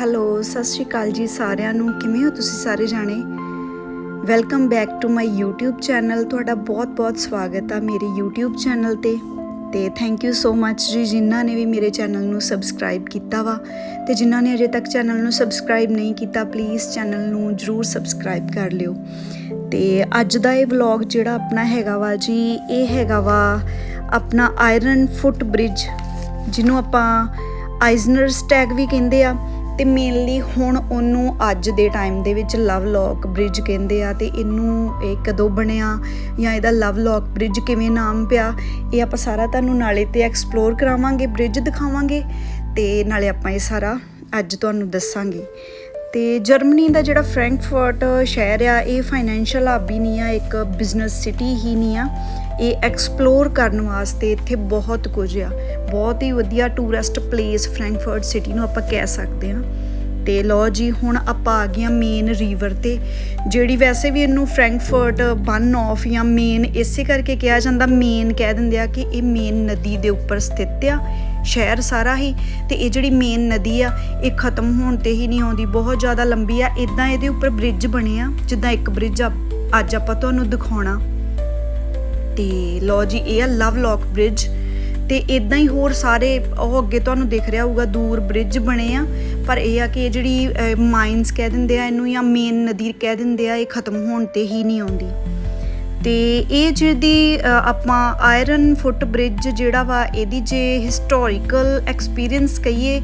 Hello, ਸਤਿ ਸ਼੍ਰੀ ਅਕਾਲ ਜੀ ਸਾਰਿਆਂ ਨੂੰ। ਕਿਵੇਂ ਹੋ ਤੁਸੀਂ ਸਾਰੇ ਜਾਣੇ? Welcome back to my YouTube channel ਤੁਹਾਡਾ ਬਹੁਤ-ਬਹੁਤ ਸਵਾਗਤ ਆ ਮੇਰੇ YouTube ਚੈਨਲ ਤੇ। ਤੇ ਥੈਂਕ ਯੂ ਸੋ ਮੱਚ ਜੀ ਜਿਨ੍ਹਾਂ ਨੇ ਵੀ ਮੇਰੇ ਚੈਨਲ ਨੂੰ ਸਬਸਕ੍ਰਾਈਬ ਕੀਤਾ ਵਾ। ਤੇ ਜਿਨ੍ਹਾਂ ਨੇ ਅਜੇ ਤੱਕ ਚੈਨਲ ਨੂੰ ਸਬਸਕ੍ਰਾਈਬ ਨਹੀਂ ਕੀਤਾ ਪਲੀਜ਼ ਚੈਨਲ ਨੂੰ ਜਰੂਰ ਸਬਸਕ੍ਰਾਈਬ ਕਰ ਲਿਓ। ਤੇ ਅੱਜ ਦਾ ਇਹ ਵਲੌਗ ਜਿਹੜਾ ਆਪਣਾ ਹੈਗਾ ਵਾ ਜੀ, ਇਹ ਹੈਗਾ ਵਾ ਆਪਣਾ ਆਇਰਨ ਫੁੱਟ ਬ੍ਰਿਜ ਜਿਹਨੂੰ ਆਪਾਂ ਆਈਜ਼ਨਰ ਸਟੈਗ ਵੀ ਕਹਿੰਦੇ ਆ। ਤੇ ਮੇਨਲੀ ਹੁਣ ਉਹਨੂੰ ਅੱਜ ਦੇ ਟਾਈਮ ਦੇ ਵਿੱਚ ਲਵ ਲੌਕ ਬ੍ਰਿਜ ਕਹਿੰਦੇ ਆ ਤੇ ਇਹਨੂੰ ਇਹ ਕਦੋਂ ਬਣਿਆ ਜਾਂ ਇਹਦਾ ਲਵ ਲੌਕ ਬ੍ਰਿਜ ਕਿਵੇਂ ਨਾਮ ਪਿਆ, ਇਹ ਆਪਾਂ ਸਾਰਾ ਤੁਹਾਨੂੰ ਨਾਲੇ ਤੇ ਐਕਸਪਲੋਰ ਕਰਾਵਾਂਗੇ ਬ੍ਰਿਜ ਦਿਖਾਵਾਂਗੇ ਤੇ ਨਾਲੇ ਆਪਾਂ ਇਹ ਸਾਰਾ ਅੱਜ ਤੁਹਾਨੂੰ ਦੱਸਾਂਗੇ। ਤੇ ਜਰਮਨੀ ਦਾ ਜਿਹੜਾ ਫ੍ਰੈਂਕਫਰਟ ਸ਼ਹਿਰ ਆ, ਇਹ ਫਾਈਨੈਂਸ਼ੀਅਲ ਹੱਬ ਹੀ ਨਹੀਂ ਆ, ਇੱਕ ਬਿਜ਼ਨਸ ਸਿਟੀ ਹੀ ਨਹੀਂ ਆ। ਇਹ ਐਕਸਪਲੋਰ ਕਰਨ ਵਾਸਤੇ ਇੱਥੇ ਬਹੁਤ ਕੁਝ ਆ। ਬਹੁਤ ਹੀ ਵਧੀਆ ਟੂਰਿਸਟ ਪਲੇਸ ਫ੍ਰੈਂਕਫਰਟ ਸਿਟੀ ਨੂੰ ਆਪਾਂ ਕਹਿ ਸਕਦੇ ਹਾਂ। ਤੇ ਲੋ ਜੀ, ਹੁਣ ਆਪਾਂ ਆ ਗਏ ਮੇਨ ਰਿਵਰ ਤੇ, ਜਿਹੜੀ ਵੈਸੇ ਵੀ ਇਹਨੂੰ ਫ੍ਰੈਂਕਫਰਟ ਬਨ ਆਫ ਜਾਂ ਮੇਨ ਇਸੇ ਕਰਕੇ ਕਿਹਾ ਜਾਂਦਾ ਮੇਨ ਕਹਿ ਦਿੰਦੇ ਆ ਕਿ ਇਹ ਮੇਨ ਨਦੀ ਦੇ ਉੱਪਰ ਸਥਿਤ ਆ, ਸ਼ਹਿਰ ਸਾਰਾ ਹੀ। ਤੇ ਇਹ ਜਿਹੜੀ ਮੇਨ ਨਦੀ ਆ, ਇਹ ਖਤਮ ਹੋਣ ਤੇ ਹੀ ਨਹੀਂ ਆਉਂਦੀ, ਬਹੁਤ ਜ਼ਿਆਦਾ ਲੰਬੀ ਆ। ਇਦਾਂ ਇਹਦੇ ਉੱਪਰ ਬ੍ਰਿਜ ਬਣੇ ਆ, ਜਿੱਦਾਂ ਇੱਕ ਬ੍ਰਿਜ ਅੱਜ ਆਪਾਂ ਤੁਹਾਨੂੰ ਦਿਖਾਉਣਾ। ਤੇ ਲੋ ਜੀ, ਇਹ ਆ ਲਵ ਲੌਕ ਬ੍ਰਿਜ ਤੇ ਇਦਾਂ ਹੀ ਹੋਰ ਸਾਰੇ ਉਹ ਅੱਗੇ ਤੁਹਾਨੂੰ ਦਿਖ ਰਿਹਾ ਹੋਊਗਾ, ਦੂਰ ਬ੍ਰਿਜ ਬਣੇ ਆ। ਪਰ ਇਹ ਆ ਕਿ ਇਹ ਜਿਹੜੀ ਮਾਈਨਸ ਕਹਿ ਦਿੰਦੇ ਆ, ਇਹਨੂੰ ਜਾਂ ਮੇਨ ਨਦੀ ਕਹਿ ਦਿੰਦੇ ਆ, ਇਹ ਖਤਮ ਹੋਣ ਤੇ ਹੀ ਨਹੀਂ ਆਉਂਦੀ। ਤੇ ਇਹ ਜਿਹਦੀ ਆਪਾਂ ਆਇਰਨ ਫੁੱਟ ਬ੍ਰਿਜ ਜਿਹੜਾ ਵਾ, ਇਹਦੀ ਜੇ ਹਿਸਟੋਰੀਕਲ ਐਕਸਪੀਰੀਅੰਸ ਕਹੀਏ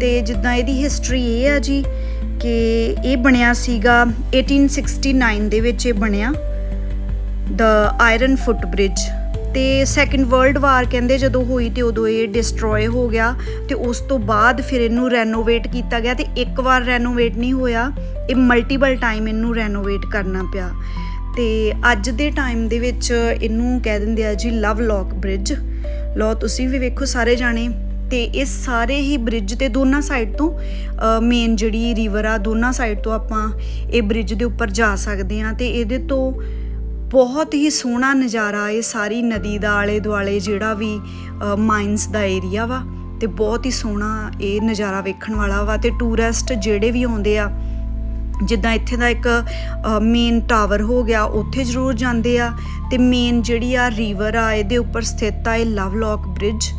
ਤੇ ਜਿੱਦਾਂ ਇਹਦੀ ਹਿਸਟਰੀ ਇਹ ਆ ਜੀ, ਕਿ ਇਹ ਬਣਿਆ ਸੀਗਾ 1869 ਦੇ ਵਿੱਚ ਇਹ ਬਣਿਆ। ਦ ਆਇਰਨ ਫੁੱਟ ਬ੍ਰਿਜ ਤੇ ਸੈਕੰਡ ਵਰਲਡ ਵਾਰ ਕਹਿੰਦੇ ਜਦੋਂ ਹੋਈ ਤੇ ਉਦੋਂ ਇਹ ਡਿਸਟਰੋਏ ਹੋ ਗਿਆ ਤੇ ਉਸ ਤੋਂ ਬਾਅਦ ਫਿਰ ਇਹਨੂੰ ਰੈਨੋਵੇਟ ਕੀਤਾ ਗਿਆ ਤੇ ਇੱਕ ਵਾਰ ਰੈਨੋਵੇਟ ਨਹੀਂ ਹੋਇਆ, ਇਹ ਮਲਟੀਪਲ ਟਾਈਮ ਇਹਨੂੰ ਰੈਨੋਵੇਟ ਕਰਨਾ ਪਿਆ। ਤੇ ਅੱਜ ਦੇ ਟਾਈਮ ਦੇ ਵਿੱਚ ਇਹਨੂੰ ਕਹਿ ਦਿੰਦੇ ਆ ਜੀ ਲਵ ਲੌਕ ਬ੍ਰਿਜ ਲੋ ਤੁਸੀਂ ਵੀ ਵੇਖੋ ਸਾਰੇ ਜਾਣੇ, ਤੇ ਇਹ ਸਾਰੇ ਹੀ ਬ੍ਰਿਜ ਤੇ ਦੋਨਾਂ ਸਾਈਡ ਤੋਂ ਮੇਨ ਜਿਹੜੀ ਰਿਵਰ ਆ, ਦੋਨਾਂ ਸਾਈਡ ਤੋਂ ਆਪਾਂ ਇਹ ਬ੍ਰਿਜ ਦੇ ਉੱਪਰ ਜਾ ਸਕਦੇ ਆ ਤੇ ਇਹਦੇ ਤੋਂ ਬਹੁਤ ਹੀ ਸੋਹਣਾ ਨਜ਼ਾਰਾ ਇਹ ਸਾਰੀ ਨਦੀ ਦਾ ਆਲੇ ਦੁਆਲੇ ਜਿਹੜਾ ਵੀ ਮਾਈਨਸ ਦਾ ਏਰੀਆ ਵਾ ਤੇ ਬਹੁਤ ਹੀ ਸੋਹਣਾ ਇਹ ਨਜ਼ਾਰਾ ਵੇਖਣ ਵਾਲਾ ਵਾ ਤੇ ਟੂਰਿਸਟ ਜਿਹੜੇ ਵੀ ਆਉਂਦੇ ਆ, ਜਿੱਦਾਂ ਇੱਥੇ ਦਾ ਇੱਕ ਮੇਨ ਟਾਵਰ ਹੋ ਗਿਆ, ਉੱਥੇ ਜ਼ਰੂਰ ਜਾਂਦੇ ਆ ਤੇ ਮੇਨ ਜਿਹੜੀ ਆ ਰਿਵਰ ਆ ਇਹਦੇ ਉੱਪਰ ਸਥਿਤ ਆ ਇਹ ਲਵਲੌਕ ਬ੍ਰਿਜ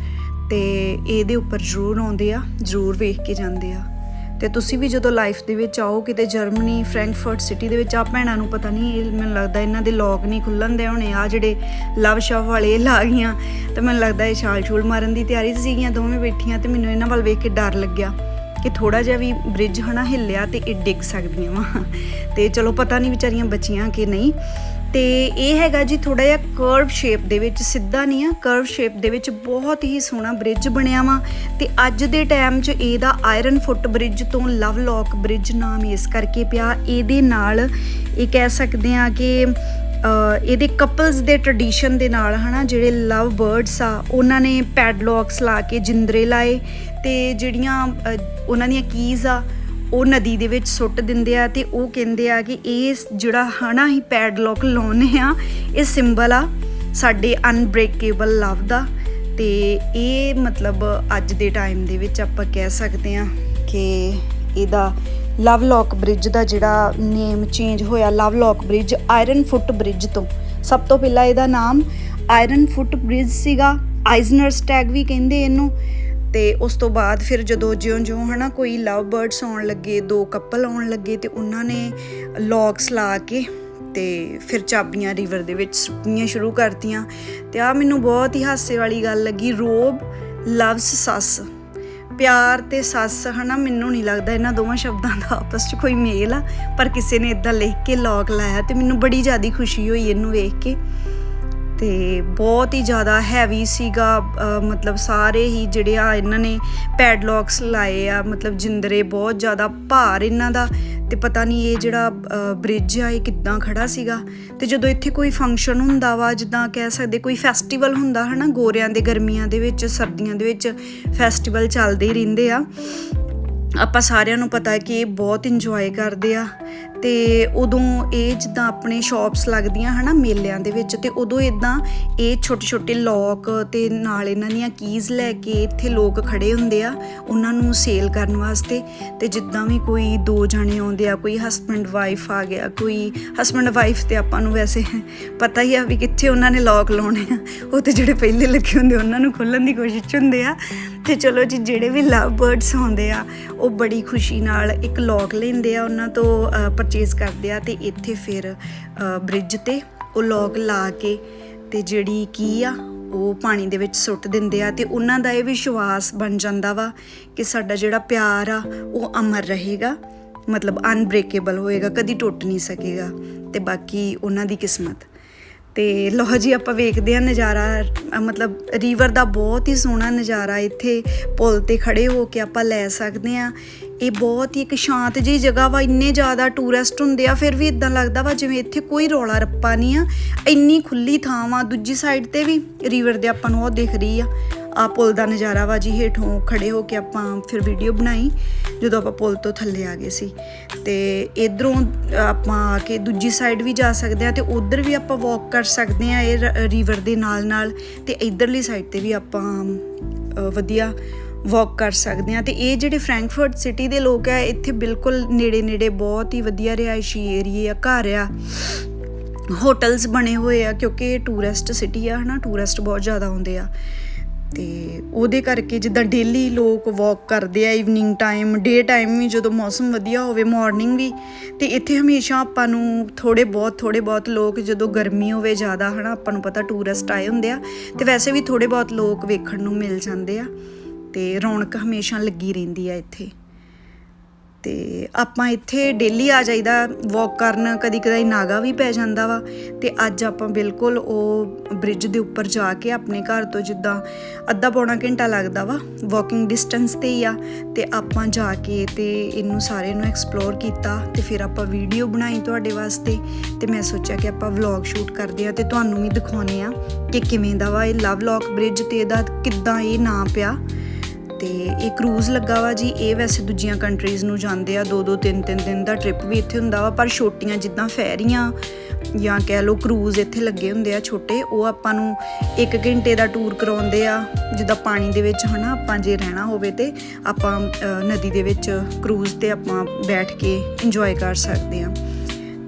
ਤੇ ਇਹਦੇ ਉੱਪਰ ਜ਼ਰੂਰ ਆਉਂਦੇ ਆ, ਜ਼ਰੂਰ ਵੇਖ ਕੇ ਜਾਂਦੇ ਆ। ਤੇ ਤੁਸੀਂ ਵੀ ਜਦੋਂ ਲਾਈਫ ਦੇ ਵਿੱਚ ਆਓ, ਕਿਤੇ ਜਰਮਨੀ ਫ੍ਰੈਂਕਫਰਟ ਸਿਟੀ ਦੇ ਵਿੱਚ ਆ ਭੈਣਾਂ ਨੂੰ ਪਤਾ ਨਹੀਂ ਇਹ ਮੈਨੂੰ ਲੱਗਦਾ ਇਹਨਾਂ ਦੇ ਲੋਕ ਨਹੀਂ ਖੁੱਲਣ ਦੇ ਹੋਣੇ ਆ ਜਿਹੜੇ ਲਵ ਸ਼ਵ ਵਾਲੇ ਇਹ ਲਾ ਗਈਆਂ। ਤੇ ਮੈਨੂੰ ਲੱਗਦਾ ਇਹ ਛਾਲ ਛੂਲ ਮਾਰਨ ਦੀ ਤਿਆਰੀ ਸੀਗੀਆਂ, ਦੋਵੇਂ ਬੈਠੀਆਂ ਤੇ ਮੈਨੂੰ ਇਹਨਾਂ ਵੱਲ ਵੇਖ ਕੇ ਡਰ ਲੱਗਿਆ ਕਿ ਥੋੜਾ ਜਿਹਾ ਵੀ ਬ੍ਰਿਜ ਹਨਾ ਹਿੱਲਿਆ ਤੇ ਇਹ ਡਿੱਗ ਸਕਦੀਆਂ ਵਾ। ਤੇ ਚਲੋ ਪਤਾ ਨਹੀਂ ਵਿਚਾਰੀਆਂ ਬਚੀਆਂ ਕਿ ਨਹੀਂ। ਤੇ ਇਹ ਹੈਗਾ ਜੀ ਥੋੜਾ ਜਿਹਾ ਕਰਵ ਸ਼ੇਪ ਦੇ ਵਿੱਚ, ਸਿੱਧਾ ਨਹੀਂ ਆ ਕਰਵ ਸ਼ੇਪ ਦੇ ਵਿੱਚ ਬਹੁਤ ਹੀ ਸੋਹਣਾ ਬ੍ਰਿਜ ਬਣਿਆ ਵਾ ਤੇ ਅੱਜ ਦੇ ਟਾਈਮ 'ਚ ਇਹਦਾ ਆਇਰਨ ਫੁੱਟ ਬ੍ਰਿਜ ਤੋਂ ਲਵ ਲੌਕ ਬ੍ਰਿਜ ਨਾਮ ਇਸ ਕਰਕੇ ਪਿਆ। ਇਹਦੇ ਨਾਲ ਇਹ ਕਹਿ ਸਕਦੇ ਆ ਕਿ ਇਹਦੇ ਕਪਲਸ ਦੇ ਟ੍ਰੈਡੀਸ਼ਨ ਦੇ ਨਾਲ ਹਨਾ, ਜਿਹੜੇ ਲਵ ਬਰਡਸ ਆ, ਉਹਨਾਂ ਨੇ ਪੈਡਲੌਕਸ ਲਾ ਕੇ ਜਿੰਦਰੇ ਲਾਏ ਤੇ ਜਿਹੜੀਆਂ ਉਹਨਾਂ ਦੀਆਂ ਕੀਜ਼ ਆ ਉਹ ਨਦੀ ਦੇ ਵਿੱਚ ਸੁੱਟ ਦਿੰਦੇ ਆ ਤੇ ਉਹ ਕਹਿੰਦੇ ਆ ਕਿ ਇਹ ਜਿਹੜਾ ਹਨਾ ਹੀ ਪੈਡਲੌਕ ਲਾਉਨੇ ਆ, ਇਹ ਸਿੰਬਲ ਆ ਸਾਡੇ ਅਨਬ੍ਰੇਕੇਬਲ ਲਵ ਦਾ ਤੇ ਇਹ ਮਤਲਬ ਅੱਜ ਦੇ ਟਾਈਮ ਦੇ ਵਿੱਚ ਆਪਾਂ ਕਹਿ ਸਕਦੇ ਆ ਕਿ ਇਹਦਾ ਲਵ ਲੌਕ ਬ੍ਰਿਜ ਦਾ ਜਿਹੜਾ ਨੇਮ ਚੇਂਜ ਹੋਇਆ love lock bridge iron foot bridge ਤੋਂ। ਸਭ ਤੋਂ ਪਹਿਲਾਂ ਇਹਦਾ ਨਾਮ ਆਇਰਨ ਫੁੱਟ ਬ੍ਰਿਜ ਸੀਗਾ। ਆਈਜ਼ਨਰ ਸਟੈਗ ਵੀ ਕਹਿੰਦੇ ਇਹਨੂੰ। ਤੇ ਉਸ ਤੋਂ ਬਾਅਦ ਫਿਰ ਜਦੋਂ ਜਿਉਂ-ਜਿਉਂ ਹਨਾ ਕੋਈ ਲਵ ਬਰਡਸ ਆਉਣ ਲੱਗੇ, ਦੋ ਕਪਲ ਆਉਣ ਲੱਗੇ ਤੇ ਉਹਨਾਂ ਨੇ ਲੌਕਸ ਲਾ ਕੇ ਤੇ ਫਿਰ ਚਾਬੀਆਂ ਰਿਵਰ ਦੇ ਵਿੱਚ ਸੁੱਟਣੀਆਂ ਸ਼ੁਰੂ ਕਰਤੀਆਂ। ਤੇ ਆ ਮੈਨੂੰ ਬਹੁਤ ਹੀ ਹਾਸੇ ਵਾਲੀ ਗੱਲ ਲੱਗੀ, ਰੋਬ ਲਵਸ ਸੱਸ। ਪਿਆਰ ਤੇ ਸੱਸ ਹਨਾ ਮੈਨੂੰ ਨਹੀਂ ਲੱਗਦਾ ਇਹਨਾਂ ਦੋਵਾਂ ਸ਼ਬਦਾਂ ਦਾ ਆਪਸ 'ਚ ਕੋਈ ਮੇਲ ਆ, ਪਰ ਕਿਸੇ ਨੇ ਇਦਾਂ ਲਿਖ ਕੇ ਲੌਕ ਲਾਇਆ ਤੇ ਮੈਨੂੰ ਬੜੀ ਜ਼ਿਆਦਾ ਖੁਸ਼ੀ ਹੋਈ ਇਹਨੂੰ ਵੇਖ ਕੇ। ਤੇ ਬਹੁਤ ਹੀ ਜ਼ਿਆਦਾ ਹੈਵੀ ਸੀਗਾ ਮਤਲਬ ਸਾਰੇ ਹੀ ਜਿਹੜੇ ਆ ਇਹਨਾਂ ਨੇ ਪੈਡਲੌਕਸ ਲਾਏ ਆ, ਮਤਲਬ ਜਿੰਦਰੇ ਬਹੁਤ ਜ਼ਿਆਦਾ ਭਾਰ ਇਹਨਾਂ ਦਾ ਤੇ ਪਤਾ ਨਹੀਂ ਇਹ ਜਿਹੜਾ ਬ੍ਰਿਜ ਆ ਇਹ ਕਿੱਦਾਂ ਖੜਾ ਸੀਗਾ। ਤੇ ਜਦੋਂ ਇੱਥੇ ਕੋਈ ਫੰਕਸ਼ਨ ਹੁੰਦਾ ਵਾ, ਜਿੱਦਾਂ ਕਹਿ ਸਕਦੇ ਕੋਈ ਫੈਸਟੀਵਲ ਹੁੰਦਾ ਹਨਾ, ਗੋਰਿਆਂ ਦੇ ਗਰਮੀਆਂ ਦੇ ਵਿੱਚ, ਸਰਦੀਆਂ ਦੇ ਵਿੱਚ ਫੈਸਟੀਵਲ ਚੱਲਦੇ ਹੀ ਰਹਿੰਦੇ ਆ। ਆਪਾਂ ਸਾਰਿਆਂ ਨੂੰ ਪਤਾ ਹੈ ਕਿ ਇਹ ਬਹੁਤ ਇੰਜੋਏ ਕਰਦੇ ਆ ਤੇ ਉਦੋਂ ਇਹ ਜਿੱਦਾਂ ਆਪਣੇ ਸ਼ਾਪਸ ਲੱਗਦੀਆਂ ਹਨਾ ਮੇਲਿਆਂ ਦੇ ਵਿੱਚ ਤੇ ਉਦੋਂ ਇਦਾਂ ਇਹ ਛੋਟੇ ਛੋਟੇ ਲੋਕ ਤੇ ਨਾਲ ਇਹਨਾਂ ਦੀਆਂ ਕੀਜ਼ ਲੈ ਕੇ ਇੱਥੇ ਲੋਕ ਖੜੇ ਹੁੰਦੇ ਆ, ਉਹਨਾਂ ਨੂੰ ਸੇਲ ਕਰਨ ਵਾਸਤੇ ਤੇ ਜਿੱਦਾਂ ਵੀ ਕੋਈ ਦੋ ਜਣੇ ਆਉਂਦੇ ਆ, ਕੋਈ ਹਸਬੰਡ ਵਾਈਫ ਆ ਗਿਆ, ਕੋਈ ਹਸਬੰਡ ਵਾਈਫ ਤੇ ਆਪਾਂ ਨੂੰ ਵੈਸੇ ਪਤਾ ਹੀ ਆ ਵੀ ਕਿੱਥੇ ਉਹਨਾਂ ਨੇ ਲੋਕ ਲਾਉਣੇ ਆ, ਉਹ ਤੇ ਜਿਹੜੇ ਪਹਿਲੇ ਲੱਗੇ ਹੁੰਦੇ ਉਹਨਾਂ ਨੂੰ ਖੋਲਣ ਦੀ ਕੋਸ਼ਿਸ਼ 'ਚ ਹੁੰਦੇ ਆ। ਤੇ ਚਲੋ ਜੀ, ਜਿਹੜੇ ਵੀ ਲਵ ਬਰਡਸ ਹੁੰਦੇ ਆ, ਉਹ ਬੜੀ ਖੁਸ਼ੀ ਨਾਲ ਇੱਕ ਲੌਕ ਲੈਂਦੇ ਆ ਉਹਨਾਂ ਤੋਂ ਪਰਚੇਸ ਕਰਦੇ ਆ ਤੇ ਇੱਥੇ ਫਿਰ ਬ੍ਰਿਜ ਤੇ ਉਹ ਲੌਕ ਲਾ ਕੇ ਤੇ ਜਿਹੜੀ ਕੀ ਆ, ਉਹ ਪਾਣੀ ਦੇ ਵਿੱਚ ਸੁੱਟ ਦਿੰਦੇ ਆ ਤੇ ਉਹਨਾਂ ਦਾ ਇਹ ਵਿਸ਼ਵਾਸ ਬਣ ਜਾਂਦਾ ਵਾ ਕਿ ਸਾਡਾ ਜਿਹੜਾ ਪਿਆਰ ਆ, ਉਹ ਅਮਰ ਰਹੇਗਾ, ਮਤਲਬ ਅਨਬ੍ਰੇਕੇਬਲ ਹੋਏਗਾ, ਕਦੀ ਟੁੱਟ ਨਹੀਂ ਸਕੇਗਾ ਤੇ ਬਾਕੀ ਉਹਨਾਂ ਦੀ ਕਿਸਮਤ। ਤੇ ਲੋ ਜੀ, ਆਪਾਂ ਵੇਖਦੇ ਆ ਨਜ਼ਾਰਾ। ਮਤਲਬ ਰੀਵਰ ਦਾ ਬਹੁਤ ਹੀ ਸੋਹਣਾ ਨਜ਼ਾਰਾ ਇੱਥੇ। ਪੁਲ ਤੇ ਖੜੇ ਹੋ ਕੇ ਆਪਾਂ ਲੈ ਸਕਦੇ ਆ ਇਹ ਬਹੁਤ ਹੀ ਇੱਕ ਸ਼ਾਂਤ ਜਿਹੀ ਜਗ੍ਹਾ ਵਾ। ਇੰਨੇ ਜ਼ਿਆਦਾ ਟੂਰਿਸਟ ਹੁੰਦੇ ਆ, ਫਿਰ ਵੀ ਇਦਾਂ ਲੱਗਦਾ ਵਾ ਜਿਵੇਂ ਇੱਥੇ ਕੋਈ ਰੌਲਾ ਰੱਪਾ ਨਹੀਂ ਆ। ਇੰਨੀ ਖੁੱਲੀ ਥਾਂ ਵਾ। ਦੂਜੀ ਸਾਈਡ ਤੇ ਵੀ ਰੀਵਰ ਦੇ ਆਪਾਂ ਨੂੰ ਉਹ ਦਿਖ ਰਹੀ ਆ। ਆ ਪੁਲ ਦਾ ਨਜ਼ਾਰਾ ਵਾ ਜੀ, ਹੇਠੋਂ ਖੜੇ ਹੋ ਕੇ ਆਪਾਂ ਫਿਰ ਵੀਡੀਓ ਬਣਾਈ, ਜਦੋਂ ਆਪਾਂ ਪੁਲ ਤੋਂ ਥੱਲੇ ਆ ਗਏ ਸੀ। ਤੇ ਇਧਰੋਂ ਆਪਾਂ ਆ ਕੇ ਦੂਜੀ ਸਾਈਡ ਵੀ ਜਾ ਸਕਦੇ ਆ ਤੇ ਉਧਰ ਵੀ ਆਪਾਂ ਵਾਕ ਕਰ ਸਕਦੇ ਆ ਇਹ ਰੀਵਰ ਦੇ ਨਾਲ ਨਾਲ ਤੇ ਇਧਰਲੀ ਸਾਈਡ ਤੇ ਵੀ ਆਪਾਂ ਵਧੀਆ ਵਾਕ ਕਰ ਸਕਦੇ ਆ। ਤੇ ਇਹ ਜਿਹੜੇ ਫ੍ਰੈਂਕਫਰਟ ਸਿਟੀ ਦੇ ਲੋਕ ਆ, ਇੱਥੇ ਬਿਲਕੁਲ ਨੇੜੇ ਨੇੜੇ ਬਹੁਤ ਹੀ ਵਧੀਆ ਰਿਹਾਇਸ਼ੀ ਏਰੀਆ ਆ, ਘਰ ਆ। ਹੋਟਲਸ ਬਣੇ ਹੋਏ ਆ ਕਿਉਂਕਿ ਇਹ ਟੂਰਿਸਟ ਸਿਟੀ ਆ, ਹਨਾ ਟੂਰਿਸਟ ਬਹੁਤ ਜ਼ਿਆਦਾ ਆਉਂਦੇ ਆ। ਤੇ ਉਹਦੇ ਕਰਕੇ ਜਿੱਦਾਂ ਡੇਲੀ ਲੋਕ ਵਾਕ ਕਰਦੇ ਆ ਈਵਨਿੰਗ ਟਾਈਮ ਡੇ ਟਾਈਮ ਵੀ ਜਦੋਂ ਮੌਸਮ ਵਧੀਆ ਹੋਵੇ ਮਾਰਨਿੰਗ ਵੀ, ਤੇ ਇੱਥੇ ਹਮੇਸ਼ਾ ਆਪਾਂ ਨੂੰ ਥੋੜੇ ਬਹੁਤ ਥੋੜੇ ਬਹੁਤ ਲੋਕ ਜਦੋਂ ਗਰਮੀ ਹੋਵੇ ਜ਼ਿਆਦਾ, ਹਨਾ, ਆਪਾਂ ਨੂੰ ਪਤਾ ਟੂਰਿਸਟ ਆਏ ਹੁੰਦੇ ਆ, ਤੇ ਵੈਸੇ ਵੀ ਥੋੜੇ ਬਹੁਤ ਲੋਕ ਵੇਖਣ ਨੂੰ ਮਿਲ ਜਾਂਦੇ ਆ, ਤੇ ਰੌਣਕ ਹਮੇਸ਼ਾ ਲੱਗੀ ਰਹਿੰਦੀ ਆ ਇੱਥੇ। ਤੇ ਆਪਾਂ ਇੱਥੇ ਡੇਲੀ ਆ ਜਾਈਦਾ ਵਾਕ ਕਰਨ, ਕਦੀ ਕਦਾਈ ਨਾਗਾ ਵੀ ਪੈ ਜਾਂਦਾ ਵਾ। ਤੇ ਅੱਜ ਆਪਾਂ ਬਿਲਕੁਲ ਉਹ ਬ੍ਰਿਜ ਦੇ ਉੱਪਰ ਜਾ ਕੇ ਆਪਣੇ ਘਰ ਤੋਂ ਜਿੱਦਾਂ ਅੱਧਾ ਪੌਣਾ ਘੰਟਾ ਲੱਗਦਾ ਵਾ ਵਾਕਿੰਗ ਡਿਸਟੈਂਸ ਤੇ ਹੀ ਆ। ਤੇ ਆਪਾਂ ਜਾ ਕੇ ਤੇ ਇਹਨੂੰ ਸਾਰੇ ਨੂੰ ਐਕਸਪਲੋਰ ਕੀਤਾ ਤੇ ਫਿਰ ਆਪਾਂ ਵੀਡੀਓ ਬਣਾਈ ਤੁਹਾਡੇ ਵਾਸਤੇ। ਤੇ ਮੈਂ ਸੋਚਿਆ ਕਿ ਆਪਾਂ ਵਲੌਗ ਸ਼ੂਟ ਕਰਦੇ ਆ ਤੇ ਤੁਹਾਨੂੰ ਵੀ ਦਿਖਾਉਨੇ ਆ ਕਿ ਕਿਵੇਂ ਦਾ ਵਾ ਇਹ ਲਵ ਲੌਕ ਬ੍ਰਿਜ ਤੇ ਇਹਦਾ ਕਿੱਦਾਂ ਇਹ ਨਾਂ ਪਿਆ। ਤੇ ਇਹ ਕਰੂਜ਼ ਲੱਗਾ ਵਾ ਜੀ, ਇਹ ਵੈਸੇ ਦੂਜੀਆਂ ਕੰਟਰੀਜ਼ ਨੂੰ ਜਾਂਦੇ ਆ ਦੋ ਦੋ ਤਿੰਨ ਤਿੰਨ ਦਿਨ ਦਾ ਟ੍ਰਿਪ ਵੀ ਇੱਥੇ ਹੁੰਦਾ ਵਾ, ਪਰ ਛੋਟੀਆਂ ਜਿੱਦਾਂ ਫੈਰੀਆਂ ਜਾਂ ਕਹਿ ਲਓ ਕਰੂਜ਼ ਇੱਥੇ ਲੱਗੇ ਹੁੰਦੇ ਆ ਛੋਟੇ, ਉਹ ਆਪਾਂ ਨੂੰ 1 ਘੰਟੇ ਦਾ ਟੂਰ ਕਰਾਉਂਦੇ ਆ, ਜਿੱਦਾਂ ਪਾਣੀ ਦੇ ਵਿੱਚ ਹਨਾ, ਆਪਾਂ ਜੇ ਰਹਿਣਾ ਹੋਵੇ ਤੇ ਆਪਾਂ ਨਦੀ ਦੇ ਵਿੱਚ ਕਰੂਜ਼ ਤੇ ਆਪਾਂ ਬੈਠ ਕੇ ਇੰਜੋਏ ਕਰ ਸਕਦੇ ਆ।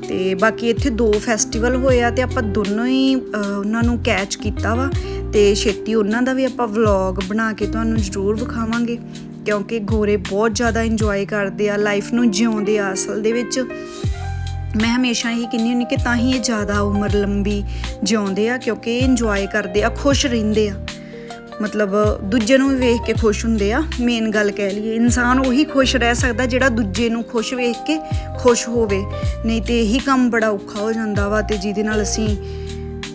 ਤੇ ਬਾਕੀ ਇੱਥੇ ਦੋ ਫੈਸਟੀਵਲ ਹੋਏ ਆ ਤੇ ਆਪਾਂ ਦੋਨੋਂ ਹੀ ਉਹਨਾਂ ਨੂੰ ਕੈਚ ਕੀਤਾ ਵਾ। ਤੇ ਛੇਤੀ ਉਹਨਾਂ ਦਾ ਵੀ ਆਪਾਂ ਵਲੌਗ ਬਣਾ ਕੇ ਤੁਹਾਨੂੰ ਜ਼ਰੂਰ ਵਿਖਾਵਾਂਗੇ, ਕਿਉਂਕਿ ਗੋਰੇ ਬਹੁਤ ਜ਼ਿਆਦਾ ਇੰਜੋਏ ਕਰਦੇ ਆ ਲਾਈਫ ਨੂੰ ਜਿਉਂਦੇ ਆ ਅਸਲ ਦੇ ਵਿੱਚ। ਮੈਂ ਹਮੇਸ਼ਾ ਹੀ ਕਹਿੰਦੀ ਹੁੰਦੀ ਕਿ ਤਾਂ ਹੀ ਇਹ ਜ਼ਿਆਦਾ ਉਮਰ ਲੰਬੀ ਜਿਉਂਦੇ ਆ, ਕਿਉਂਕਿ ਇਹ ਇੰਜੋਏ ਕਰਦੇ ਆ, ਖੁਸ਼ ਰਹਿੰਦੇ ਆ। ਮਤਲਬ ਦੂਜੇ ਨੂੰ ਵੀ ਵੇਖ ਕੇ ਖੁਸ਼ ਹੁੰਦੇ ਆ ਮੇਨ ਗੱਲ ਕਹਿ ਲਈਏ, ਇਨਸਾਨ ਉਹੀ ਖੁਸ਼ ਰਹਿ ਸਕਦਾ ਜਿਹੜਾ ਦੂਜੇ ਨੂੰ ਖੁਸ਼ ਵੇਖ ਕੇ ਖੁਸ਼ ਹੋਵੇ। ਨਹੀਂ ਤੇ ਇਹੀ ਕੰਮ ਬੜਾ ਔਖਾ ਹੋ ਜਾਂਦਾ ਵਾ ਤੇ ਜਿਹਦੇ ਨਾਲ ਅਸੀਂ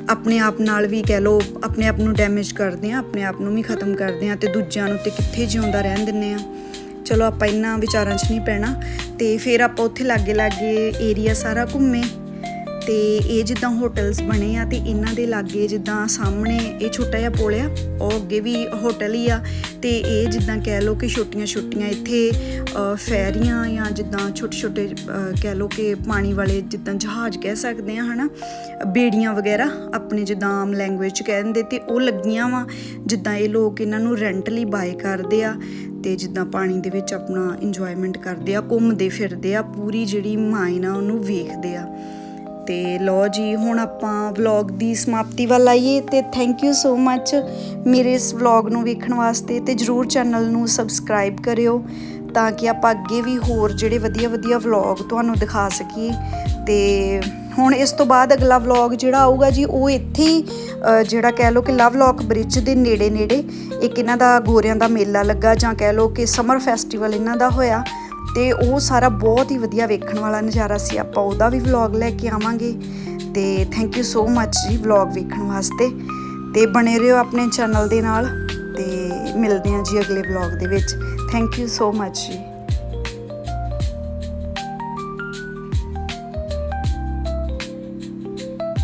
ਆਪਣੇ ਆਪ ਨਾਲ ਵੀ ਕਹਿ ਲਓ, ਆਪਣੇ ਆਪ ਨੂੰ ਡੈਮੇਜ ਕਰਦੇ ਆ ਆਪਣੇ ਆਪ ਨੂੰ ਵੀ ਖਤਮ ਕਰਦੇ ਆ ਤੇ ਦੂਜਿਆਂ ਨੂੰ ਤੇ ਕਿੱਥੇ ਜਿਉਂਦਾ ਰਹਿਣ ਦਿੰਨੇ ਆ ਚਲੋ ਆਪਾਂ ਇਹਨਾਂ ਵਿਚਾਰਾਂ 'ਚ ਨਹੀਂ ਪੈਣਾ ਤੇ ਫਿਰ ਆਪਾਂ ਉੱਥੇ ਲਾਗੇ ਲਾਗੇ ਏਰੀਆ ਸਾਰਾ ਘੁੰਮੇ ਤੇ ਇਹ ਜਿੱਦਾਂ ਹੋਟਲਸ ਬਣੇ ਆ ਤੇ ਇਹਨਾਂ ਦੇ ਲਾਗੇ ਜਿੱਦਾਂ ਸਾਹਮਣੇ ਇਹ ਛੋਟਾ ਜਿਹਾ ਪੋਲ ਆ, ਉਹ ਅੱਗੇ ਵੀ ਹੋਟਲ ਹੀ ਆ। ਤੇ ਇਹ ਜਿੱਦਾਂ ਕਹਿ ਲਓ ਕਿ ਛੋਟੀਆਂ ਛੋਟੀਆਂ ਇੱਥੇ ਫੈਰੀਆਂ ਜਾਂ ਜਿੱਦਾਂ ਛੋਟੇ ਛੋਟੇ ਕਹਿ ਲਓ ਕਿ ਪਾਣੀ ਵਾਲੇ ਜਿੱਦਾਂ ਜਹਾਜ਼ ਕਹਿ ਸਕਦੇ ਆ ਹਨਾ? ਬੇੜੀਆਂ ਵਗੈਰਾ ਆਪਣੇ ਜਿੱਦਾਂ ਆਮ ਲੈਂਗੁਏਜ ਚ ਕਹਿ ਦਿੰਦੇ ਤੇ ਉਹ ਲੱਗੀਆਂ ਵਾ, ਜਿੱਦਾਂ ਇਹ ਲੋਕ ਇਹਨਾਂ ਨੂੰ ਰੈਂਟ ਲਈ ਬਾਏ ਕਰਦੇ ਆ ਤੇ ਜਿੱਦਾਂ ਪਾਣੀ ਦੇ ਵਿੱਚ ਆਪਣਾ ਇੰਜੋਇਮੈਂਟ ਕਰਦੇ ਆ, ਘੁੰਮਦੇ ਫਿਰਦੇ ਆ, ਪੂਰੀ ਜਿਹੜੀ ਮਾਇਨਾ ਉਹਨੂੰ ਵੇਖਦੇ ਆ। ਤੇ ਲੋ ਜੀ, ਹੁਣ ਆਪਾਂ ਵਲੌਗ ਦੀ ਸਮਾਪਤੀ ਵੱਲ ਆਈਏ ਤੇ ਥੈਂਕ ਯੂ ਸੋ ਮੱਚ ਮੇਰੇ ਇਸ ਵਲੌਗ ਨੂੰ ਵੇਖਣ ਵਾਸਤੇ ਤੇ ਜਰੂਰ ਚੈਨਲ ਨੂੰ ਸਬਸਕ੍ਰਾਈਬ ਕਰਿਓ ਤਾਂ ਕਿ ਆਪਾਂ ਅੱਗੇ ਵੀ ਹੋਰ ਜਿਹੜੇ ਵਧੀਆ ਵਧੀਆ ਵਲੌਗ ਤੁਹਾਨੂੰ ਦਿਖਾ ਸਕੀਏ। ਤੇ ਹੁਣ ਇਸ ਤੋਂ ਬਾਅਦ ਅਗਲਾ ਵਲੌਗ ਜਿਹੜਾ ਆਊਗਾ ਜੀ, ਉਹ ਇੱਥੇ ਹੀ ਜਿਹੜਾ ਕਹਿ ਲਓ ਕਿ ਲਵ ਲੌਕ ਬ੍ਰਿਜ ਦੇ ਨੇੜੇ ਨੇੜੇ ਇੱਕ ਇਹਨਾਂ ਦਾ ਗੋਰਿਆਂ ਦਾ ਮੇਲਾ ਲੱਗਾ ਜਾਂ ਕਹਿ ਲਓ ਕਿ ਸਮਰ ਫੈਸਟੀਵਲ ਇਹਨਾਂ ਦਾ ਹੋਇਆ। ਤੇ ਉਹ ਸਾਰਾ ਬਹੁਤ ਹੀ ਵਧੀਆ ਵੇਖਣ ਵਾਲਾ ਨਜ਼ਾਰਾ ਸੀ। ਆਪਾਂ ਉਹਦਾ ਵੀ ਵਲੌਗ ਲੈ ਕੇ ਆਵਾਂਗੇ। ਤੇ ਥੈਂਕ ਯੂ ਸੋ ਮੱਚ ਜੀ ਵਲੌਗ ਵੇਖਣ ਵਾਸਤੇ। ਤੇ ਬਣੇ ਰਹੋ ਆਪਣੇ ਚੈਨਲ ਦੇ ਨਾਲ। ਤੇ ਮਿਲਦੇ ਹਾਂ ਜੀ ਅਗਲੇ ਵਲੌਗ ਦੇ ਵਿੱਚ। ਥੈਂਕ ਯੂ ਸੋ ਮੱਚ ਜੀ।